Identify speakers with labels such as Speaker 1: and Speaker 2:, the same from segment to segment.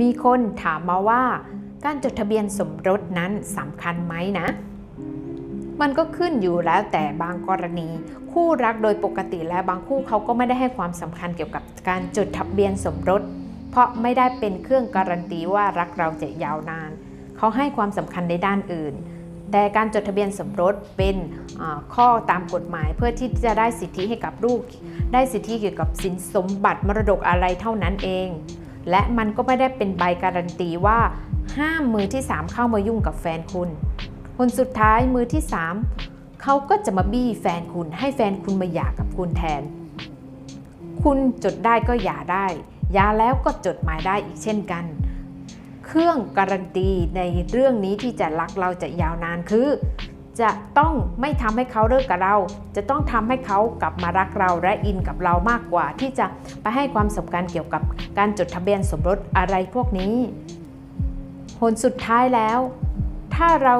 Speaker 1: มีคนถามมาว่า การจดทะเบียนสมรสนั้นสำคัญไหมนะ มันก็ขึ้นอยู่แล้วแต่บางกรณี คู่รักโดยปกติแล้วบางคู่เขาก็ไม่ได้ให้ความสำคัญเกี่ยวกับการจดทะเบียนสมรส เพราะไม่ได้เป็นเครื่องการันตีว่ารักเราจะยาวนาน เขาให้ความสำคัญในด้านอื่น แต่การจดทะเบียนสมรสเป็นข้อตามกฎหมายเพื่อที่จะได้สิทธิให้กับลูก ได้สิทธิเกี่ยวกับสินสมบัติมรดกอะไรเท่านั้นเอง และมันก็ไม่ได้เป็นใบการันตีว่า ห้ามมือที่ 3 เข้ามายุ่งกับแฟนคุณ คนสุดท้ายมือที่ 3เขาก็จะมาบี้แฟนคุณ ให้แฟนคุณมาหย่ากับคุณแทน คุณจดได้ก็หย่าได้หย่าแล้วก็จดหมายได้อีกเช่นกัน เครื่องการันตีในเรื่องนี้ที่จะรักเราจะยาวนานคือ จะต้องไม่ทำให้เขาเลิกกับเรา จะต้องทำให้เขากลับมารักเราและอินกับเรามากกว่า ที่จะไปให้ความสำคัญเกี่ยวกับการจดทะเบียนสมรสอะไรพวกนี้ผลสุดท้ายแล้ว ถ้าเรา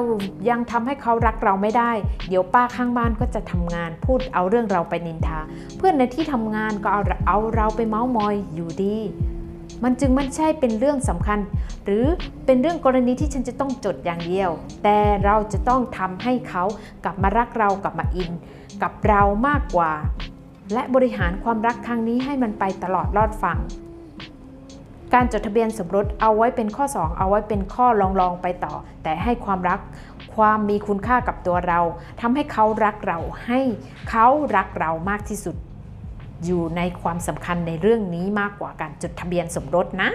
Speaker 1: ยังทำให้เขารักเราไม่ได้ เดี๋ยวป้าข้างบ้านก็จะทำงานพูดเอาเรื่องเราไปนินทา เพื่อนในที่ทำงานก็เอาเอาเราไปเมาส์มอยอยู่ดี มันจึงไม่ใช่เป็นเรื่องสำคัญ หรือเป็นเรื่องกรณีที่ฉันจะต้องจดอย่างเดียว แต่เราจะต้องทำให้เขากลับมารักเรากลับมาอิน กับเรามากกว่า และบริหารความรักครั้งนี้ให้มันไปตลอดรอดฝั่งการจดทะเบียนสมรสเอาไว้เป็นข้อ 2 เอาไว้เป็นข้อลองๆไปต่อ แต่ให้ความรักความมีคุณค่ากับตัวเราทำให้เขารักเราให้เขารักเรามากที่สุด อยู่ในความสำคัญในเรื่องนี้มากกว่าการจดทะเบียนสมรสนะ